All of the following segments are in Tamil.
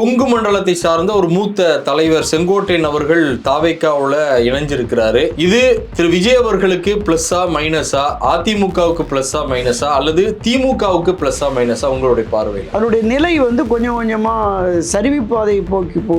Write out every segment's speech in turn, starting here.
கொங்கு மண்டலத்தை சார்ந்த ஒரு மூத்த தலைவர் செங்கோட்டையன் அவர்கள் தாவேக்காவுல இணைஞ்சிருக்கிறாரு. இது திரு விஜய் அவர்களுக்கு பிளஸ்ஸா மைனஸா அதிமுகவுக்கு பிளஸ்ஸா மைனஸா அல்லது திமுகவுக்கு பிளஸ்ஸா மைனஸா உங்களுடைய பார்வையில்? அவருடைய நிலை வந்து கொஞ்சம் கொஞ்சமாக சரிவிப்பாதை போக்கி போ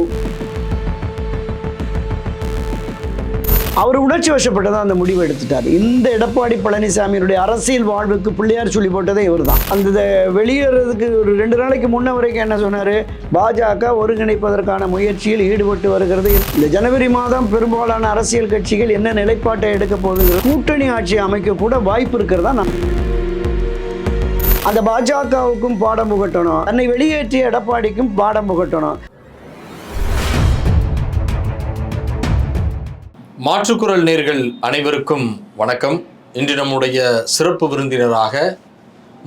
அவர் உணர்ச்சி வசப்பட்டு தான் அந்த முடிவு எடுத்துட்டார். இந்த எடப்பாடி பழனிசாமியினுடைய அரசியல் வாழ்வுக்கு பிள்ளையார் சொல்லி போட்டதே இவர் தான் அந்த வெளியேறதுக்கு ஒரு ரெண்டு நாளைக்கு முன்ன வரைக்கும் என்ன சொன்னார்? பாஜக ஒருங்கிணைப்பதற்கான முயற்சியில் ஈடுபட்டு வருகிறது. இந்த ஜனவரி மாதம் பெரும்பாலான அரசியல் கட்சிகள் என்ன நிலைப்பாட்டை எடுக்க போகுது? கூட்டணி ஆட்சி அமைக்க கூட வாய்ப்பு இருக்கிறதா? நான் அந்த பாஜகவுக்கும் பாடம் புகட்டணும். தன்னை வெளியேற்றிய எடப்பாடிக்கும் பாடம் புகட்டணும். மாற்றுக்குரல் நேர்கள் அனைவருக்கும் வணக்கம். இன்று நம்முடைய சிறப்பு விருந்தினராக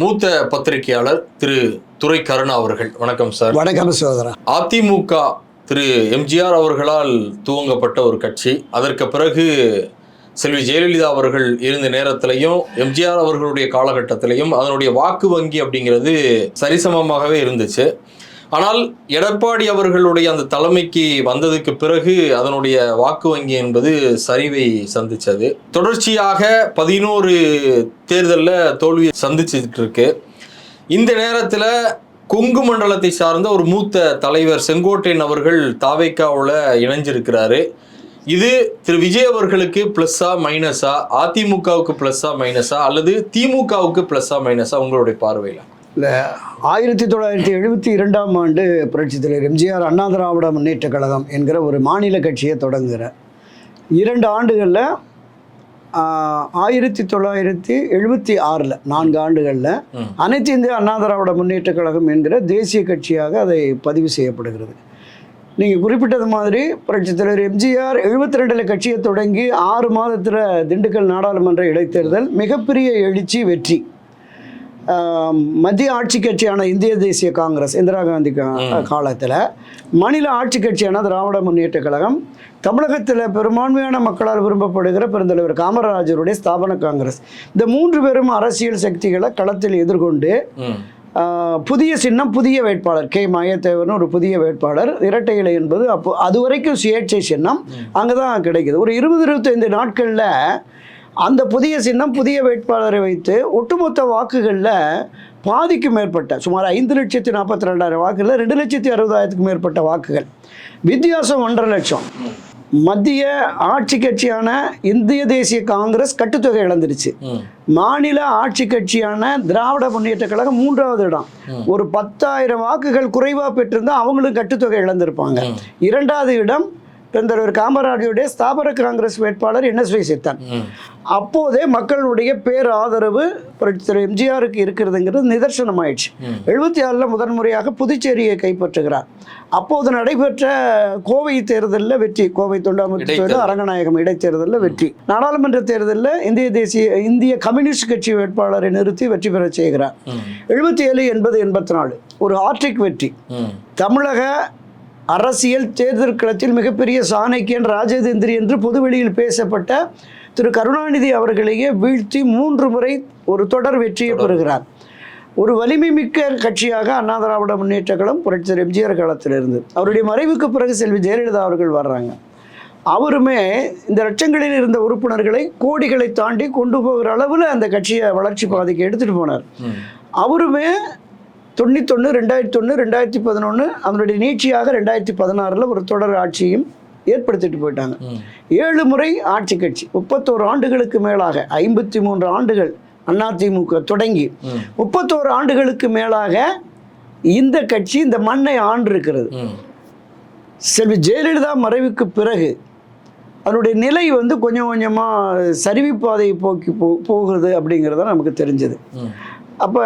மூத்த பத்திரிகையாளர் திரு துரை கருணா அவர்கள். வணக்கம் சார். வணக்கம் சோதரா அதிமுக திரு எம்ஜிஆர் அவர்களால் துவங்கப்பட்ட ஒரு கட்சி. அதற்கு பிறகு செல்வி ஜெயலலிதா அவர்கள் இருந்த நேரத்திலையும் எம்ஜிஆர் அவர்களுடைய காலகட்டத்திலையும் அதனுடைய வாக்கு வங்கி அப்படிங்கிறது சரிசமமாகவே இருந்துச்சு. ஆனால் எடப்பாடி அவர்களுடைய அந்த தலைமைக்கு வந்ததுக்கு பிறகு அதனுடைய வாக்கு வங்கி என்பது சரிவை சந்திச்சது. தொடர்ச்சியாக பதினோரு தேர்தலில் தோல்வியை சந்திச்சுட்டு இருக்கு இந்த நேரத்தில் கொங்கு மண்டலத்தை சார்ந்த ஒரு மூத்த தலைவர் செங்கோட்டையன் அவர்கள் தாவேக்காவில் இணைஞ்சிருக்கிறாரு. இது திரு விஜய் அவர்களுக்கு ப்ளஸ்ஸா மைனஸா அதிமுகவுக்கு ப்ளஸ்ஸா மைனஸா அல்லது திமுகவுக்கு ப்ளஸ்ஸா மைனஸா உங்களுடைய பார்வையில்? ஆயிரத்தி தொள்ளாயிரத்தி எழுபத்தி இரண்டாம் ஆண்டு புரட்சித் தலைவர் எம்ஜிஆர் அண்ணா திராவிட முன்னேற்ற கழகம் என்கிற ஒரு மாநில கட்சியை தொடங்குகிறார் இரண்டு ஆண்டுகளில் ஆயிரத்தி தொள்ளாயிரத்தி எழுபத்தி ஆறில் நான்கு ஆண்டுகளில். அனைத்து இந்திய அண்ணா திராவிட முன்னேற்ற கழகம் என்கிற தேசிய கட்சியாக அதை பதிவு செய்யப்படுகிறது. நீங்கள் குறிப்பிட்டது மாதிரி புரட்சித் தலைவர் எம்ஜிஆர் எழுபத்தி ரெண்டில் கட்சியை தொடங்கி ஆறு மாதத்தில் திண்டுக்கல் நாடாளுமன்ற இடைத்தேர்தல் மிகப்பெரிய எழுச்சி வெற்றி. மத்திய ஆட்சி கட்சியான இந்திய தேசிய காங்கிரஸ் இந்திரா காந்தி காலத்தில் மாநில ஆட்சி கட்சியான திராவிட முன்னேற்ற கழகம் தமிழகத்தில் பெரும்பான்மையான மக்களால் விரும்பப்படுகிற பெருந்தலைவர் காமராஜருடைய ஸ்தாபன காங்கிரஸ். இந்த மூன்று பேரும் அரசியல் சக்திகளை களத்தில் எதிர்கொண்டு புதிய சின்னம் புதிய வேட்பாளர் கே. மாயத்தேவர்னு ஒரு புதிய வேட்பாளர் இரட்டை இலை என்பது அப்போ அது வரைக்கும் சுயேட்சை சின்னம் அங்கே தான் கிடைக்குது. ஒரு இருபது இருபத்தைந்து நாட்களில் அந்த புதிய சின்னம் புதிய வேட்பாளரை வைத்து ஒட்டுமொத்த வாக்குகளில் பாதிக்கு மேற்பட்ட சுமார் ஐந்து லட்சத்தி நாற்பத்தி ரெண்டாயிரம் வாக்குகளில் ரெண்டு லட்சத்தி அறுபதாயிரத்துக்கு மேற்பட்ட வாக்குகள். வித்தியாசம் ஒன்றரை லட்சம். மத்திய ஆட்சி கட்சியான இந்திய தேசிய காங்கிரஸ் கட்டுத்தொகை இழந்துருச்சு. மாநில ஆட்சி கட்சியான திராவிட முன்னேற்ற கழகம் மூன்றாவது இடம். ஒரு பத்தாயிரம் வாக்குகள் குறைவாக பெற்றிருந்தா அவங்களும் கட்டுத்தொகை இழந்திருப்பாங்க. இரண்டாவது இடம் பெருந்தலைவர் காமராஜருடைய ஸ்தாபன காங்கிரஸ் வேட்பாளர் என்எஸ்வி சித்தன்? அப்போதே மக்களுடைய பேர் ஆதரவு தலைவர் எம்ஜிஆருக்கு இருக்கிறதுங்கிறது நிதர்சனமாயிடுச்சு. எழுபத்தி ஆறில் முதன்முறையாக புதுச்சேரியை கைப்பற்றுகிறார். அப்போது நடைபெற்ற கோவை தேர்தலில் வெற்றி கோவை தொண்டாமுத்து இடைத்தேர்தல். தொகுதி அரங்கநாயகம் இடைத்தேர்தலில் வெற்றி. நாடாளுமன்ற தேர்தலில் இந்திய தேசிய இந்திய கம்யூனிஸ்ட் கட்சி வேட்பாளரை நிறுத்தி வெற்றி பெறச் செய்கிறார். எழுபத்தி ஏழு எண்பது எண்பத்தி நாலு. ஒரு ஆட்ரிக் வெற்றி. தமிழக அரசியல் தேர்தல் களத்தில் மிகப்பெரிய சாணக்கியன் ராஜதந்திரி என்று பொதுவெளியில் பேசப்பட்ட திரு கருணாநிதி அவர்களையே வீழ்த்தி மூன்று முறை ஒரு தொடர் வெற்றியை பெறுகிறார். ஒரு வலிமை மிக்க கட்சியாக அண்ணா திராவிட முன்னேற்ற கழகம் புரட்சியர் எம்ஜிஆர் காலத்தில் இருந்து அவருடைய மறைவுக்கு பிறகு செல்வி ஜெயலலிதா அவர்கள் வர்றாங்க. அவருமே இந்த லட்சங்களில் இருந்த உறுப்பினர்களை கோடிகளை தாண்டி கொண்டு போகிற அளவில் அந்த கட்சியை வளர்ச்சி பாதைக்கு எடுத்துகிட்டு போனார். அவருமே தொண்ணூத்தொன்று ரெண்டாயிரத்தி ஒன்று ரெண்டாயிரத்தி பதினொன்று அதனுடைய நீட்சியாக ரெண்டாயிரத்தி பதினாறில் ஒரு தொடர் ஆட்சியும் ஏற்படுத்திட்டு போயிட்டாங்க. ஏழு முறை ஆட்சி கட்சி. முப்பத்தோரு ஆண்டுகளுக்கு மேலாக ஐம்பத்தி மூன்று ஆண்டுகள் அதிமுக தொடங்கி முப்பத்தோரு ஆண்டுகளுக்கு மேலாக இந்த கட்சி இந்த மண்ணை ஆண்டிருக்கிறது. செல்வி ஜெயலலிதா மறைவுக்கு பிறகு அதனுடைய நிலை வந்து கொஞ்சம் கொஞ்சமாக சரிவு பாதையை போக்கி போ போகுது அப்படிங்கிறத நமக்கு தெரிஞ்சது. அப்போ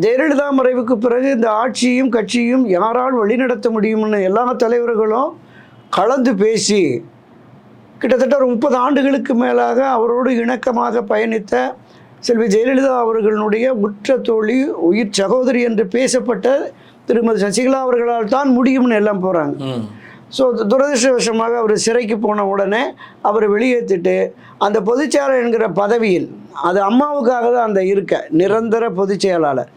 ஜெயலலிதா மறைவுக்கு பிறகு இந்த ஆட்சியும் கட்சியும் யாரால் வழிநடத்த முடியும்னு எல்லா தலைவர்களும் கலந்து பேசி கிட்டத்தட்ட ஒரு முப்பது ஆண்டுகளுக்கு மேலாக அவரோடு இணக்கமாக பயணித்த செல்வி ஜெயலலிதா அவர்களுடைய உற்ற தோழி உயிர் சகோதரி என்று பேசப்பட்ட திருமதி சசிகலா அவர்களால் தான் முடியும்னு எல்லாம் போகிறாங்க ஸோ துரதிருஷ்டவசமாக அவர் சிறைக்கு போன உடனே அவரை வெளியேற்றிட்டு அந்த பொதுச்செயலாளர் என்கிற பதவியில் அது அம்மாவுக்காக தான் அந்த இருக்க நிரந்தர பொதுச் செயலாளர்.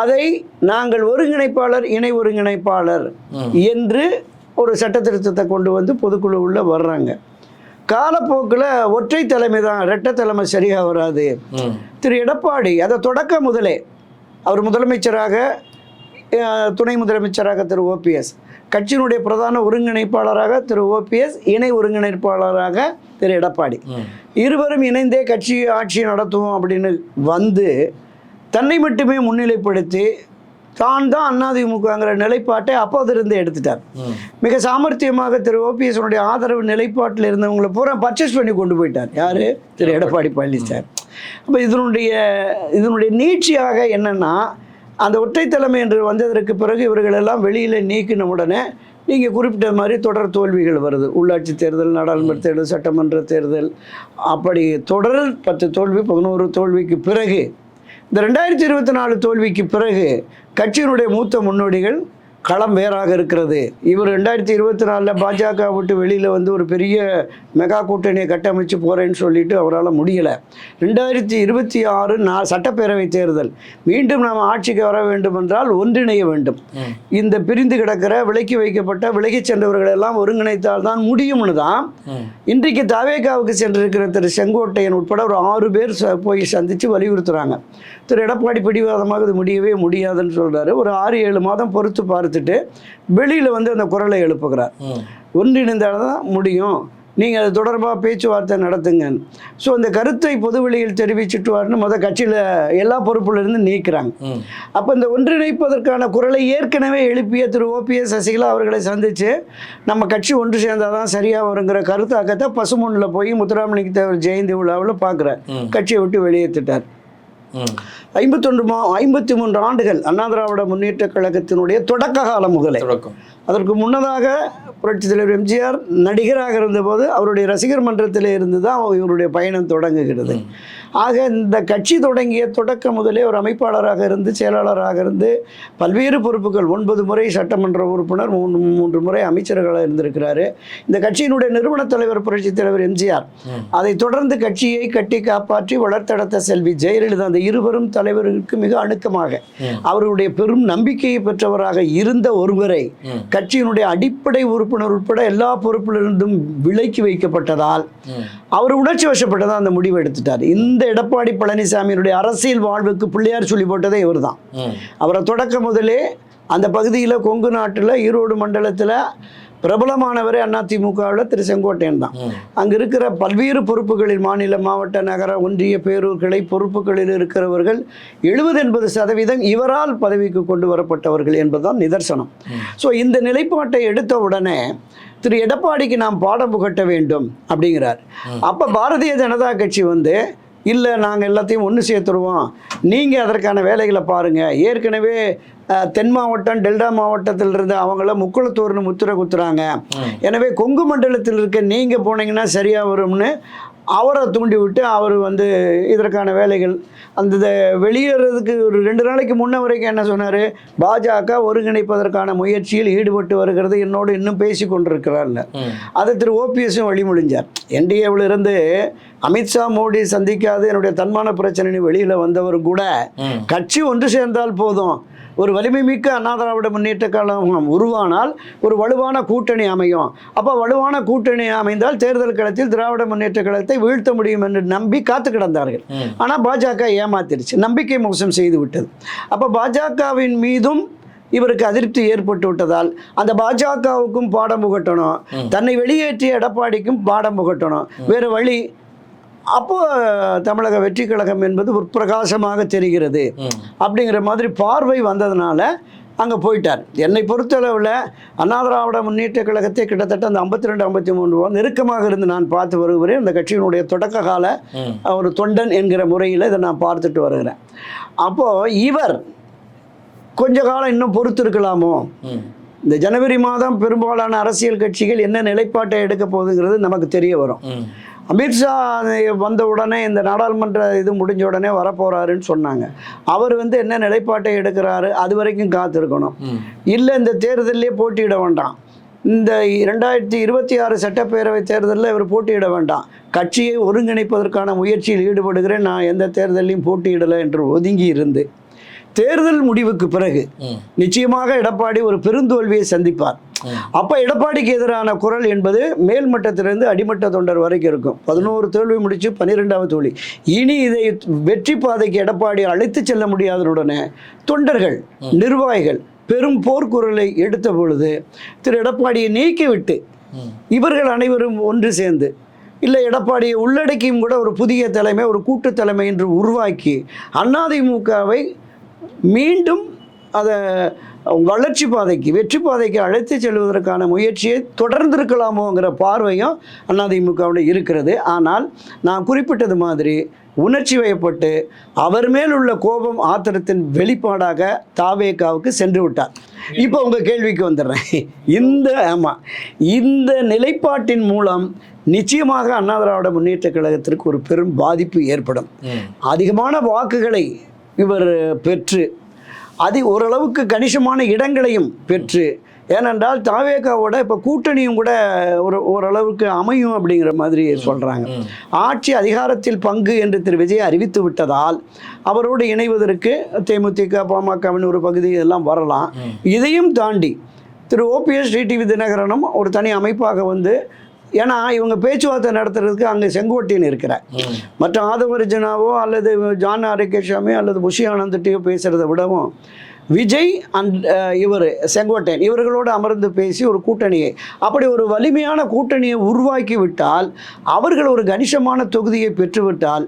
அதை நாங்கள் ஒருங்கிணைப்பாளர் இணை ஒருங்கிணைப்பாளர். என்று ஒரு சட்ட திருத்தத்தை கொண்டு வந்து பொதுக்குழு உள்ள வர்றாங்க. காலப்போக்கில் ஒற்றை தலைமை தான் இரட்டை தலைமை சரியாக வராது. திரு எடப்பாடி அதை தொடக்க முதலே அவர் முதலமைச்சராக துணை முதலமைச்சராக திரு ஓபிஎஸ் கட்சியினுடைய பிரதான ஒருங்கிணைப்பாளராக திரு ஓபிஎஸ் இணை ஒருங்கிணைப்பாளராக திரு எடப்பாடி. இருவரும் இணைந்தே கட்சி ஆட்சி நடத்துவோம் அப்படின்னு வந்து தன்னை மட்டுமே முன்னிலைப்படுத்தி தான் தான் அதிமுகங்கிற நிலைப்பாட்டை அப்போதிருந்து எடுத்துட்டார். மிக சாமர்த்தியமாக திரு ஓபிஎஸ்னுடைய ஆதரவு நிலைப்பாட்டில் இருந்தவங்களை பூரா பர்ச்சேஸ் பண்ணி கொண்டு போயிட்டார். யார்? திரு எடப்பாடி. பழனிசாமி. அப்போ இதனுடைய இதனுடைய நீட்சியாக என்னன்னா அந்த ஒற்றை தலைமை என்று வந்ததற்கு பிறகு இவர்கள் எல்லாம் வெளியில் நீக்கின உடனே நீங்கள் குறிப்பிட்ட மாதிரி தொடர் தோல்விகள் வருது. உள்ளாட்சி தேர்தல் நாடாளுமன்ற தேர்தல் சட்டமன்ற தேர்தல். அப்படி தொடர் பத்து தோல்வி பதினோரு தோல்விக்கு பிறகு இந்த ரெண்டாயிரத்தி இருபத்தி நாலு தோல்விக்கு பிறகு கட்சியினுடைய மூத்த முன்னோடிகள் களம் வேறாக இருக்கிறது. இவர் ரெண்டாயிரத்தி இருபத்தி நாலில் பாஜக விட்டு வெளியில் வந்து ஒரு பெரிய மெகா கூட்டணியை கட்டமைச்சு போகிறேன்னு சொல்லிட்டு அவரால் முடியலை. ரெண்டாயிரத்தி இருபத்தி ஆறு நா சட்டப்பேரவை தேர்தல். மீண்டும் நாம் ஆட்சிக்கு வர வேண்டும் என்றால் ஒன்றிணைய வேண்டும். இந்த பிரிந்து கிடக்கிற விலக்கி வைக்கப்பட்ட விலகிச் சென்றவர்கள் எல்லாம் ஒருங்கிணைத்தால் தான் முடியும்னு தான். இன்றைக்கு தாவேகாவுக்கு சென்றிருக்கிற திரு செங்கோட்டையன் உட்பட ஒரு ஆறு பேர் போய் சந்தித்து வலியுறுத்துறாங்க. திரு எடப்பாடி பிடிவாதமாக இது முடியவே முடியாதுன்னு சொல்றாரு. ஒரு ஆறு ஏழு மாதம் பொறுத்து பார்த்துட்டு வெளியில் வந்து அந்த குரலை எழுப்புகிறார். ஒன்றிணைந்தால் தான் முடியும். நீங்கள் அது தொடர்பாக பேச்சுவார்த்தை நடத்துங்க ஸோ அந்த கருத்தை பொதுவெளியில் தெரிவிச்சுட்டுவார்னு முத கட்சியில் எல்லா பொறுப்புலேருந்து நீக்கிறாங்க. அப்போ இந்த ஒன்றிணைப்பதற்கான குரலை ஏற்கனவே எழுப்பிய திரு ஓபிஎஸ் சசிகலா அவர்களை சந்தித்து நம்ம கட்சி ஒன்று சேர்ந்தால் தான் சரியாக வருங்கிற கருத்தாக்கத்தை பசுமொன்னில் போய் முத்துராமலிங்க தேவர் ஜெயந்தி விழாவில் பார்க்குறார். கட்சியை விட்டு வெளியேற்றிட்டார் ஐம்பத்தொன்று மா ஐம்பத்தி மூன்று ஆண்டுகள் அண்ணா திராவிட முன்னேற்ற கழகத்தினுடைய தொடக்க முதலே. தொடக்கம். அதற்கு முன்னதாக புரட்சித் தலைவர் எம்ஜிஆர் நடிகராக இருந்தபோது அவருடைய ரசிகர் மன்றத்தில் இருந்து தான் இவருடைய பயணம் தொடங்குகிறது. ஆக இந்த கட்சி தொடங்கிய தொடக்க முதலே ஒரு அமைப்பாளராக இருந்து செயலாளராக இருந்து பல்வேறு பொறுப்புகள் ஒன்பது முறை சட்டமன்ற உறுப்பினர் மூன்று மூன்று முறை அமைச்சர்களாக இருந்திருக்கிறாரு இந்த கட்சியினுடைய நிறுவன தலைவர் புரட்சித் தலைவர் எம்ஜிஆர் ம். அதைத் தொடர்ந்து கட்சியை கட்டி காப்பாற்றி வளர்த்தெடுத்த செல்வி ஜெயலலிதா அந்த இருவரும் தலைவர்களுக்கு மிக அணுக்கமாக. அவர்களுடைய பெரும் நம்பிக்கையை பெற்றவராக இருந்த ஒருவரை. கட்சியினுடைய அடிப்படை உறுப்பினர் உட்பட எல்லா பொறுப்பிலிருந்தும் விலக்கி வைக்கப்பட்டதால் அவர் உணர்ச்சி வசப்பட்டதான் அந்த முடிவை எடுத்துட்டார். இந்த எடப்பாடி பழனிசாமியினுடைய அரசியல் வாழ்வுக்கு பிள்ளையார் சொல்லி போட்டதே இவர்தான். ம். அவரை தொடக்க முதலே அந்த பகுதியில் கொங்கு நாட்டில் ஈரோடு மண்டலத்தில் பிரபலமானவரே அதிமுகவில் திரு செங்கோட்டையன் தான் அங்கே இருக்கிற பல்வேறு பொறுப்புகளில் மாநில மாவட்ட நகர ஒன்றிய பேரூர் கிளை பொறுப்புகளில் இருக்கிறவர்கள் எழுபது எண்பது சதவீதம் இவரால் பதவிக்கு கொண்டு வரப்பட்டவர்கள் என்பதுதான் நிதர்சனம். ஸோ இந்த நிலைப்பாட்டை எடுத்த உடனே திரு எடப்பாடிக்கு நாம் பாடம் புகட்ட வேண்டும் அப்படிங்கிறார். அப்போ பாரதிய ஜனதா கட்சி வந்து இல்லை நாங்கள் எல்லாத்தையும் ஒன்று சேர்த்துருவோம் நீங்கள் அதற்கான வேலைகளை பாருங்கள் ஏற்கனவே தென் மாவட்டம் டெல்டா மாவட்டத்தில் இருந்து அவங்கள முக்குளத்தூர்னு முத்திரை குத்துறாங்க. எனவே கொங்கு மண்டலத்தில் இருக்க நீங்கள் போனீங்கன்னா சரியாக வரும்னு அவரை தூண்டி விட்டு அவர் வந்து இதற்கான வேலைகள். அந்த வெளியேறதுக்கு ஒரு ரெண்டு நாளைக்கு முன்ன வரைக்கும் என்ன சொன்னார்? பாஜக ஒருங்கிணைப்பதற்கான முயற்சியில் ஈடுபட்டு வருகிறது. என்னோடு இன்னும் பேசி கொண்டிருக்கிறார்ல. அதை திரு ஓபிஎஸும் வழிமொழிஞ்சார். என்டிஏவில் இருந்து அமித்ஷா மோடி சந்திக்காது. என்னுடைய தன்மான பிரச்சனை வெளியில் வந்தவர் கூட கட்சி ஒன்று சேர்ந்தால் போதும். ஒரு வலிமை மிக்க அண்ணா திராவிட முன்னேற்ற கழகம் உருவானால் ஒரு வலுவான கூட்டணி அமையும். அப்போ வலுவான கூட்டணி அமைந்தால் தேர்தல் களத்தில் திராவிட முன்னேற்ற கழகத்தை வீழ்த்த முடியும் என்று நம்பி காத்து கிடந்தார்கள். ஆனால் பாஜக ஏமாத்திருச்சு நம்பிக்கை மோசம் செய்து விட்டது. அப்போ பாஜகவின் மீதும் இவருக்கு அதிருப்தி ஏற்பட்டு விட்டதால் அந்த பாஜகவுக்கும் பாடம் புகட்டணும். தன்னை வெளியேற்றிய எடப்பாடிக்கும் பாடம் புகட்டணும். வேறு வழி அப்போ தமிழக வெற்றி கழகம் என்பது ஒரு பிரகாசமாக தெரிகிறது. அப்படிங்கிற மாதிரி பார்வை வந்ததுனால அங்கே போயிட்டார். என்னை பொறுத்தளவில் அண்ணா திராவிட முன்னேற்ற கழகத்தை கிட்டத்தட்ட அந்த ஐம்பத்தி ரெண்டு ஐம்பத்தி மூன்று நெருக்கமாக இருந்து நான் பார்த்து வருகிறேன். அந்த கட்சியினுடைய தொடக்க கால ஒரு தொண்டன் என்கிற முறையில் இதை நான் பார்த்துட்டு வருகிறேன். அப்போது இவர் கொஞ்ச காலம் இன்னும் பொறுத்து இருக்கலாமோ இந்த ஜனவரி மாதம் பெரும்பாலான அரசியல் கட்சிகள் என்ன நிலைப்பாட்டை எடுக்க போகுதுங்கிறது நமக்கு தெரிய வரும். அமித்ஷா வந்த உடனே இந்த நாடாளுமன்ற இது முடிஞ்ச உடனே வரப்போறாருன்னு சொன்னாங்க. அவர் வந்து என்ன நிலைப்பாட்டை எடுக்கிறாரு? அது வரைக்கும் காத்திருக்கணும். இல்லை இந்த தேர்தலிலே போட்டியிட வேண்டாம். இந்த ரெண்டாயிரத்தி இருபத்தி ஆறு சட்டப்பேரவை தேர்தலில் இவர் போட்டியிட வேண்டாம். கட்சியை ஒருங்கிணைப்பதற்கான முயற்சியில் ஈடுபடுகிறேன். நான் எந்த தேர்தலையும் போட்டியிடலை என்று ஒதுங்கி இருந்து தேர்தல் முடிவுக்கு பிறகு. நிச்சயமாக எடப்பாடி ஒரு பெருந்தோல்வியை சந்திப்பார். அப்ப எடப்பாடிக்கு எதிரான குரல் என்பது மேல்மட்டத்திலிருந்து அடிமட்ட தொண்டர் வரைக்கும் இருக்கும் பதினோரு தோல்வி முடிச்சு பன்னிரெண்டாவது தோல்வி இனி இதை வெற்றி பாதைக்கு எடப்பாடி அழைத்து செல்ல முடியாதனுடனே தொண்டர்கள் நிர்வாகிகள் பெரும் போர்க்குரலை எடுத்த பொழுது திரு எடப்பாடியை நீக்கிவிட்டு. இவர்கள் அனைவரும் ஒன்று சேர்ந்து இல்லை எடப்பாடியை உள்ளடக்கியும் கூட ஒரு புதிய தலைமை ஒரு கூட்டு தலைமை என்று உருவாக்கி அதிமுகவை மீண்டும் அதை வளர்ச்சி பாதைக்கு வெற்றி பாதைக்கு அழைத்து செல்வதற்கான முயற்சியை தொடர்ந்திருக்கலாமோங்கிற பார்வையும் அதிமுகவில் இருக்கிறது. ஆனால் நான் குறிப்பிட்டது மாதிரி உணர்ச்சி வயப்பட்டு அவர் மேல் உள்ள கோபம் ஆத்திரத்தின் வெளிப்பாடாக தாவேகாவுக்கு சென்று விட்டார். இப்போ உங்கள் கேள்விக்கு வந்துடுறேன். இந்த ஆமாம் இந்த நிலைப்பாட்டின் மூலம் நிச்சயமாக அண்ணா திராவிட முன்னேற்ற கழகத்திற்கு ஒரு பெரும் பாதிப்பு ஏற்படும். அதிகமான வாக்குகளை இவர் பெற்று அதி ஓரளவுக்கு கணிசமான இடங்களையும் பெற்று ஏனென்றால் தாவேகாவோட இப்போ கூட்டணியும் கூட ஒரு ஓரளவுக்கு அமையும் அப்படிங்கிற மாதிரி சொல்கிறாங்க. ஆட்சி அதிகாரத்தில் பங்கு என்று திரு விஜய் அறிவித்து விட்டதால் அவரோடு இணைவதற்கு தேமுதிக பாமகவின் ஒரு பகுதி எல்லாம் வரலாம். இதையும் தாண்டி திரு ஓபிஎஸ் டிடிவி தினகரனும் ஒரு தனி அமைப்பாக வந்து ஏன்னா இவங்க பேச்சுவார்த்தை நடத்துறதுக்கு அங்கே செங்கோட்டையன் இருக்கிறார் ம். மற்ற ஆதவர்ஜனாவோ அல்லது ஜான் ஆரோக்கியசாமி அல்லது புஷி ஆனந்த்ட்டையோ பேசுகிறத விடவும் விஜய் அண்ட் இவர் செங்கோட்டையன் இவர்களோடு அமர்ந்து பேசி ஒரு கூட்டணியை அப்படி ஒரு வலிமையான கூட்டணியை உருவாக்கி விட்டால் அவர்கள் ஒரு கணிசமான தொகுதியை பெற்றுவிட்டால்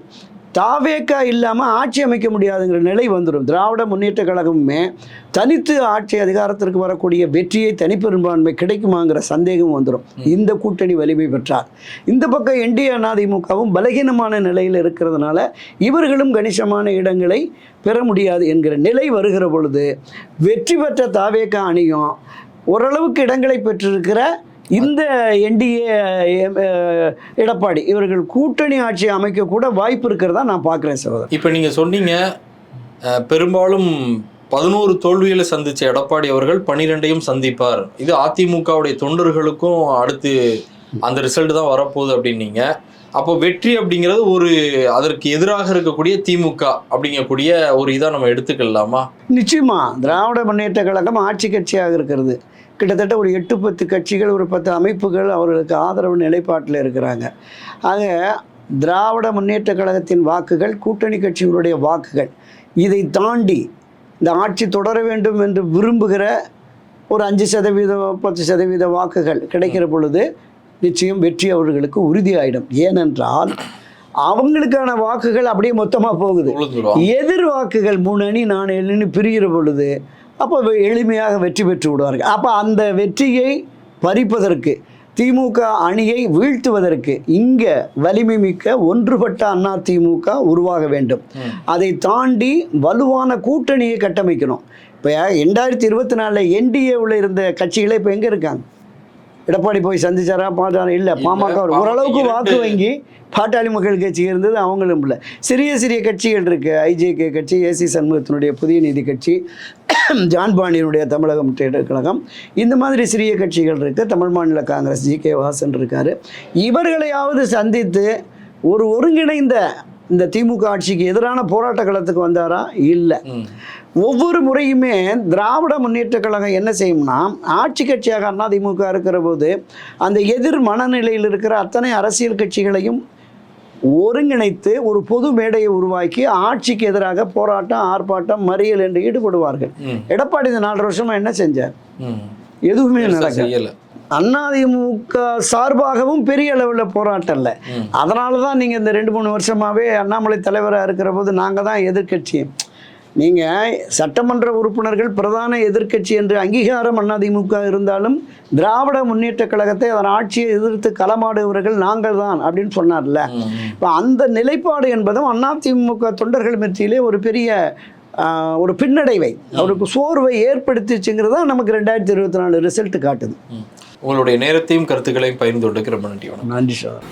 தாவேக்கா இல்லாமல் ஆட்சி அமைக்க முடியாதுங்கிற நிலை வந்துடும் திராவிட முன்னேற்ற கழகமுமே தனித்து ஆட்சி அதிகாரத்திற்கு வரக்கூடிய வெற்றியை தனிப்பெரும்பான்மை கிடைக்குமாங்கிற சந்தேகம் வந்துடும் இந்த கூட்டணி வலிமை பெற்றால். இந்த பக்கம் என்டிஏ அதிமுகவும் பலகீனமான நிலையில் இருக்கிறதுனால இவர்களும் கணிசமான இடங்களை பெற முடியாது என்கிற நிலை வருகிற பொழுது வெற்றி பெற்ற தாவேக்கா அணியும் ஓரளவுக்கு இடங்களை பெற்றிருக்கிற இந்த என்டிஏ எடப்பாடி இவர்கள் கூட்டணி ஆட்சி அமைக்கக்கூட வாய்ப்பு இருக்கிறதா நான் பார்க்குறேன் சகோதரர். இப்போ நீங்க சொன்னீங்க பெரும்பாலும் பதினோரு தோல்விகளை சந்திச்ச எடப்பாடி அவர்கள் பனிரெண்டையும் சந்திப்பார். இது அதிமுகவுடைய தொண்டர்களுக்கும் அடுத்து அந்த ரிசல்ட் தான் வரப்போகுது அப்படின்னீங்க. அப்போ வெற்றி அப்படிங்கிறது ஒரு அதற்கு எதிராக இருக்கக்கூடிய திமுக அப்படிங்கக்கூடிய ஒரு இதாக நம்ம எடுத்துக்கலாமா? நிச்சயமா திராவிட முன்னேற்ற கழகம் ஆட்சி கட்சியாக இருக்கிறது. கிட்டத்தட்ட ஒரு எட்டு பத்து கட்சிகள் ஒரு பத்து அமைப்புகள் அவர்களுக்கு ஆதரவு நிலைப்பாட்டில் இருக்கிறாங்க. ஆக திராவிட முன்னேற்ற கழகத்தின் வாக்குகள் கூட்டணி கட்சிகளுடைய வாக்குகள் இதை தாண்டி இந்த ஆட்சி தொடர வேண்டும் என்று விரும்புகிற ஒரு அஞ்சு சதவீதம் பத்து சதவீத வாக்குகள் கிடைக்கிற பொழுது நிச்சயம் வெற்றி அவர்களுக்கு உறுதியாயிடும். ஏனென்றால் அவங்களுக்கான வாக்குகள் அப்படியே மொத்தமாக போகுது. எதிர் வாக்குகள் மூணு அணி நாலு அணின்னு பிரிகிற பொழுது அப்போ எளிமையாக வெற்றி பெற்று விடுவார்கள். அப்போ அந்த வெற்றியை பறிப்பதற்கு திமுக அணியை வீழ்த்துவதற்கு இங்கே வலிமை மிக்க ஒன்றுபட்ட அண்ணா திமுக உருவாக வேண்டும். அதை தாண்டி வலுவான கூட்டணியை கட்டமைக்கணும். இப்போ ரெண்டாயிரத்தி இருபத்தி நாலில் என்டிஏ உள்ள இருந்த கட்சிகளே இப்போ எங்கே இருக்காங்க? எடப்பாடி போய் சந்திச்சாரா பாட்டாளி இல்லை பாமக ஓரளவுக்கு வாக்கு வங்கி பாட்டாளி மக்கள் கட்சி இருந்தது அவங்களும் இல்லை. சிறிய சிறிய கட்சிகள் இருக்குது ஐஜேகே கட்சி ஏசி சண்முகத்தினுடைய புதிய நீதி கட்சி ஜான் பாண்டியனுடைய தமிழக முன்னேற்ற கழகம் இந்த மாதிரி சிறிய கட்சிகள் இருக்குது தமிழ் மாநில காங்கிரஸ் ஜி கே வாசன் இருக்கார். இவர்களையாவது சந்தித்து ஒரு ஒருங்கிணைந்த இந்த திமுக ஆட்சிக்கு எதிரான போராட்ட களத்துக்கு வந்தாரா? இல்லை. ஒவ்வொரு முறையுமே திராவிட முன்னேற்ற கழகம் என்ன செய்யும்னா ஆட்சி கட்சியாக அதிமுக இருக்கிற போது அந்த எதிர் மனநிலையில் இருக்கிற அத்தனை அரசியல் கட்சிகளையும் ஒருங்கிணைத்து ஒரு பொது மேடையை உருவாக்கி ஆட்சிக்கு எதிராக போராட்டம் ஆர்ப்பாட்டம் மறியல் என்று ஈடுபடுவார்கள். எடப்பாடி இந்த நாலு வருஷமா என்ன செஞ்சார். எதுவுமே நடக்கல அதிமுக சார்பாகவும் பெரிய அளவில் போராட்டம் இல்லை. அதனால தான் நீங்கள் இந்த ரெண்டு மூணு வருஷமாகவே அண்ணாமலை தலைவராக இருக்கிற போது நாங்கள் தான் எதிர்க்கட்சி நீங்கள் சட்டமன்ற உறுப்பினர்கள் பிரதான எதிர்க்கட்சி என்று அங்கீகாரம் அதிமுக இருந்தாலும் திராவிட முன்னேற்ற கழகத்தை அதன் ஆட்சியை எதிர்த்து களமாடுபவர்கள் நாங்கள் தான் அப்படின்னு சொன்னார்ல. இப்போ அந்த நிலைப்பாடு என்பதும் அதிமுக தொண்டர்கள் மத்தியிலே ஒரு பெரிய ஒரு பின்னடைவை அவருக்கு சோர்வை ஏற்படுத்திச்சுங்கிறது தான் நமக்கு ரெண்டாயிரத்தி இருபத்தி நாலு ரிசல்ட் காட்டுது. உங்களுடைய நேரத்தையும் கருத்துக்களையும் பகிர்ந்து கொண்டுக்கு ரொம்ப நன்றி நன்றி சார்.